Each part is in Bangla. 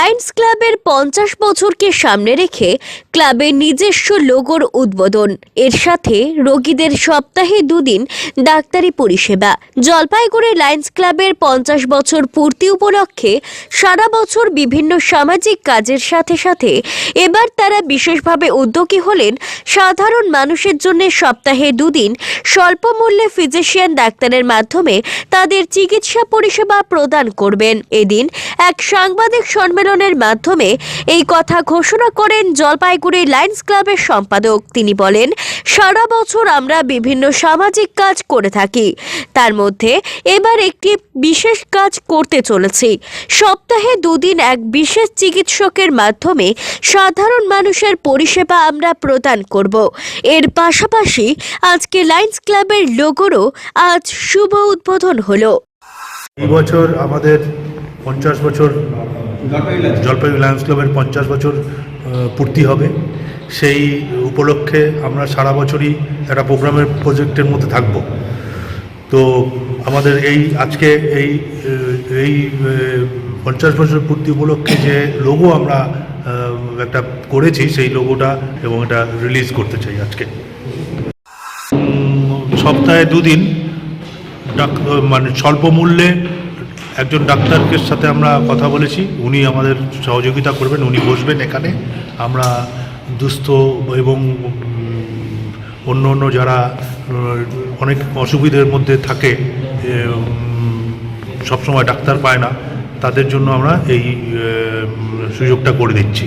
লায়ন্স ক্লাবের পঞ্চাশ বছরকে সামনে রেখে ক্লাবের নিজস্ব লোগোর উদ্বোধন। এর সাথে রোগীদের সপ্তাহে দুদিন ডাক্তারি পরিষেবা। জলপাইগুড়ি লায়ন্স ক্লাবের পঞ্চাশ বছর পূর্তি উপলক্ষে সারা বছর বিভিন্ন সামাজিক কাজের সাথে সাথে এবার তারা বিশেষভাবে উদ্যোগী হলেন সাধারণ মানুষের জন্য সপ্তাহে দুদিন স্বল্প মূল্যে ফিজিশিয়ান ডাক্তারের মাধ্যমে তাদের চিকিৎসা পরিষেবা প্রদান করবেন। এদিন এক সাংবাদিক সম্মেলনের মাধ্যমে এই কথা ঘোষণা করেন জলপাইগুড়ি লায়ন্স ক্লাবের সম্পাদক। তিনি বলেন, সারা বছর আমরা বিভিন্ন সামাজিক কাজ করে থাকি। তার মধ্যে এবার একটি বিশেষ কাজ করতে চলেছি। সপ্তাহে দুদিন এক বিশেষ চিকিৎসকের মাধ্যমে সাধারণ মানুষের পরিষেবা আমরা প্রদান করব। এর পাশাপাশি আজকে লায়ন্স ক্লাবের লোগোরও আজ শুভ উদ্বোধন হলো। এই বছর আমাদের পঞ্চাশ বছর জলপাইগুড়ি লায়ন্স ক্লাবের পঞ্চাশ বছর পূর্তি হবে। সেই উপলক্ষে আমরা সারা বছরই একটা প্রোগ্রামের প্রজেক্টের মধ্যে থাকব। তো আমাদের এই আজকে এই এই পঞ্চাশ বছর পূর্তি উপলক্ষে যে লোগো আমরা একটা করেছি, সেই লোগোটা এবং এটা রিলিজ করতে চাই আজকে। সপ্তাহে দুদিন মানে স্বল্প মূল্যে একজন ডাক্তারকে সাথে আমরা কথা বলেছি, উনি আমাদের সহযোগিতা করবেন, উনি বসবেন এখানে। আমরা দুস্থ এবং অন্য অন্য যারা অনেক অসুবিধের মধ্যে থাকে সবসময় ডাক্তার পায় না, তাদের জন্য আমরা এই সুযোগটা করে দিচ্ছি।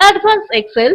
Advanced Excel.